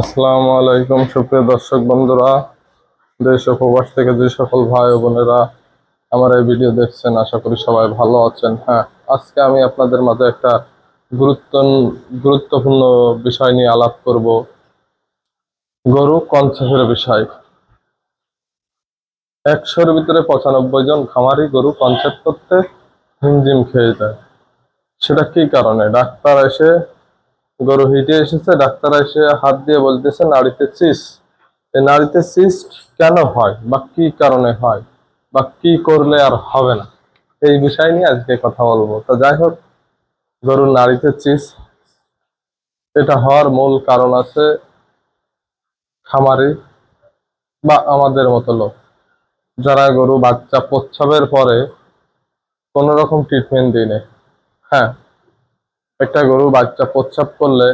আসসালামু আলাইকুম, সুপ্রিয় দর্শক বন্ধুরা, দেশ ও প্রবাস থেকে যে সকল ভাই ও বোনেরা আমার এই ভিডিও দেখছেন, আশা করি সবাই ভালো আছেন। হ্যাঁ আজকে আমি আপনাদের মাঝে একটা গুরুত্ব গুরুত্বপূর্ণ বিষয় নিয়ে আলাপ করব। গরু কনসেপ্টের বিষয়। একশোর ভিতরে পঁচানব্বই জন খামারি গরু কনসেপ্ট করতে হিমজিম খেয়ে যায়। সেটা কি কারণে? ডাক্তার এসে গরু হিটে এসেছে, ডাক্তার এসে হাত দিয়ে বলতেছে, নাড়িতে সিস্ট এই নাড়িতে সিস্ট কেন হয় বা কি কারণে হয় বা কি করলে আর হবে না? এই বিষয় নিয়ে আজকে কথা বলব। তো যাই হোক, গরুর নাড়িতে চিস এটা হওয়ার মূল কারণ আছে খামারি বা আমাদের মতো লোক। যারা গরু বাচ্চা প্রচ্ছাবের পরে কোনো রকম ট্রিটমেন্ট দিই হ্যাঁ একটা গরু বাচ্চা প্রচ্ছাব করলে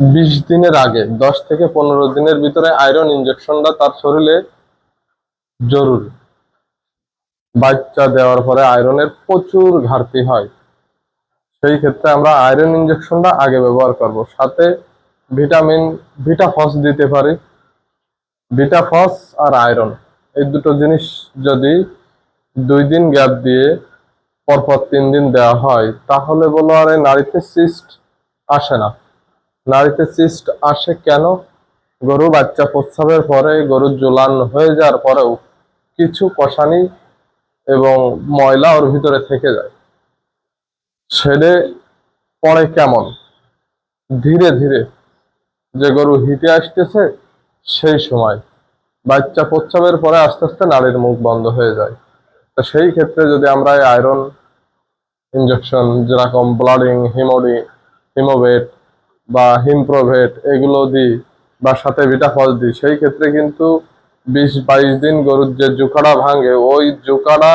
বিশ দিনের আগে, দশ থেকে পনেরো দিনের ভিতরে আয়রন ইনজেকশনটা তার শরীরে জরুরি। বাচ্চা দেওয়ার পরে আয়রনের প্রচুর ঘাটতি হয়। সেই ক্ষেত্রে আমরা আয়রন ইনজেকশনটা আগে ব্যবহার করব। সাথে ভিটামিন ভিটাফস দিতে পারি। ভিটাফস আর আয়রন এই দুটো জিনিস যদি দুই দিন গ্যাপ দিয়ে পরপর তিন দিন দেওয়া হয়, তাহলে বলো, আরে নারীতে সিস্ট আসে না। নারীতে সিস্ট আসে কেন? গরু বাচ্চা প্রস্রাবের পরে, গরুর জোলান হয়ে যাওয়ার পরেও কিছু কষানি এবং ময়লা ওর ভিতরে থেকে যায়। ছেড়ে পড়ে কেমন? ধীরে ধীরে যে গরু হিটে আসতেছে, সেই সময় বাচ্চা প্রস্রাবের পরে আস্তে আস্তে নারীর মুখ বন্ধ হয়ে যায়। তো সেই ক্ষেত্রে যদি আমরা আয়রন ইনজেকশন যেরকম ব্লাডিং হিমোডি হিমোভেট বা হিমপ্রোভেট এগুলো দিই বা সাথে ভিটাফল দিই, সেই ক্ষেত্রে কিন্তু বিশ বাইশ দিন গরুর যে জুকাড়া ভাঙে, ওই জুকাড়া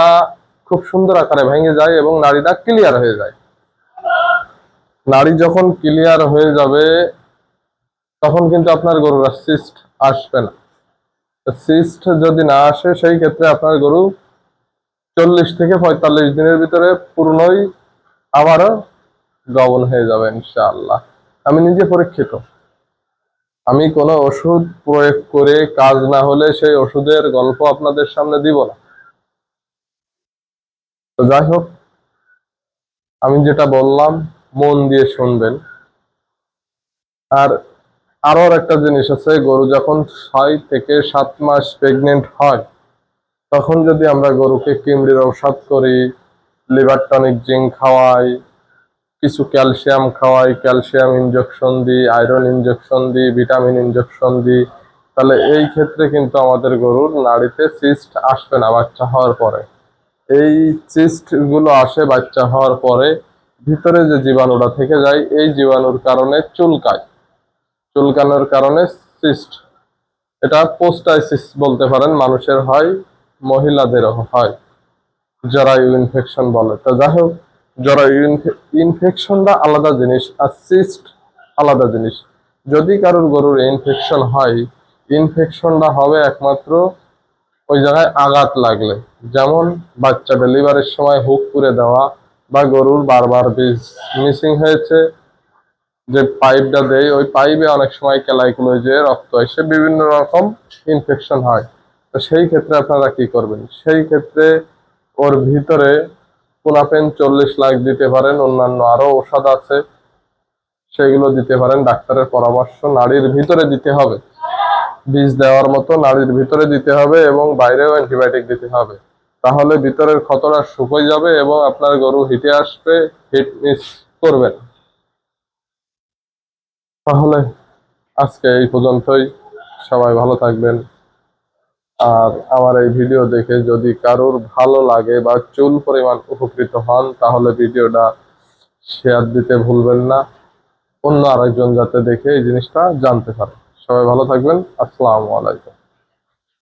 খুব সুন্দর আকারে ভেঙে যায় এবং নাড়িটা ক্লিয়ার হয়ে যায়। নাড়ি যখন ক্লিয়ার হয়ে যাবে, তখন কিন্তু আপনার গরুর সিস্ট আসবে না। সিস্ট যদি না আসে, সেই ক্ষেত্রে আপনার গরু চল্লিশ থেকে পঁয়তাল্লিশ দিনের ভিতরে পূর্ণই আবারও গবন হয়ে যাবে, ইনশাআল্লাহ। আমি নিজে পরীক্ষিত। আমি কোনো ওষুধ প্রয়োগ করে কাজ না হলে সেই ওষুধের গল্প আপনাদের সামনে দিব না। তো যাই হোক, আমি যেটা বললাম, মন দিয়ে শুনবেন। আর আরও একটা জিনিস আছে, গরু যখন ছয় থেকে সাত মাস প্রেগনেন্ট হয় তখন যদি আমরা গরুকে কিমড়ির ঔষধ করি লিভার টনিক জিঙ্ক খাওয়াই, কিছু ক্যালসিয়াম খাওয়াই ক্যালসিয়াম ইনজেকশন দিই আয়রন ইনজেকশন দিই ভিটামিন ইনজেকশন দিই, তাহলে এই ক্ষেত্রে কিন্তু আমাদের গরুর নাড়িতে সিস্ট আসবে না, বাচ্চা হওয়ার পরে। এই সিস্টগুলো আসে বাচ্চা হওয়ার পরে, ভিতরে যে জীবাণুটা থেকে যায়, এই জীবাণুর কারণে চুলকায়। চুলকানোর কারণে সিস্ট এটা পোস্টাইসিস বলতে পারেন, মানুষের হয় মহিলাদেরও হয় জরায়ু ইনফেকশন বলে। তো যাই হোক জরায়ু ইনফেকশনটা আলাদা জিনিস, আর সিস্ট আলাদা জিনিস। যদি কারোর গরুর ইনফেকশন হয় ইনফেকশনটা হবে একমাত্র ওই জায়গায় আঘাত লাগলে। যেমন বাচ্চা ডেলিভারির সময় হুক করে দেওয়া, বা গরুর বারবার বীজ মিসিং হয়েছে, যে পাইপটা দেয়, ওই পাইপে অনেক সময় কেলাইকুলো যে রক্ত এসে বিভিন্ন রকম ইনফেকশন হয়। তো সেই ক্ষেত্রে আপনারা কি করবেন? সেই ক্ষেত্রে ওর ভিতরে কোনাপেন চল্লিশ লাখ দিতে পারেন, অন্যান্য আরও ঔষধ আছে, সেগুলো দিতে পারেন, ডাক্তারের পরামর্শ, নাড়ির ভিতরে দিতে হবে। বীজ দেওয়ার মতো নাড়ির ভিতরে দিতে হবে এবং বাইরেও অ্যান্টিবায়োটিক দিতে হবে। তাহলে ভিতরের ক্ষতটা শুকিয়ে যাবে এবং আপনার গরু হিটে আসবে, হিট মিস করবেন। তাহলে আজকে এই পর্যন্তই। সবাই ভালো থাকবেন। আর আমার এই ভিডিও দেখে যদি কারোর ভালো লাগে বা চুল পরিমাণ উপকৃত হন, তাহলে ভিডিওটা শেয়ার দিতে ভুলবেন না। অন্য আরেকজন যাতে দেখে এই জিনিসটা জানতে পারে। সবাই ভালো থাকবেন। আসসালামু আলাইকুম।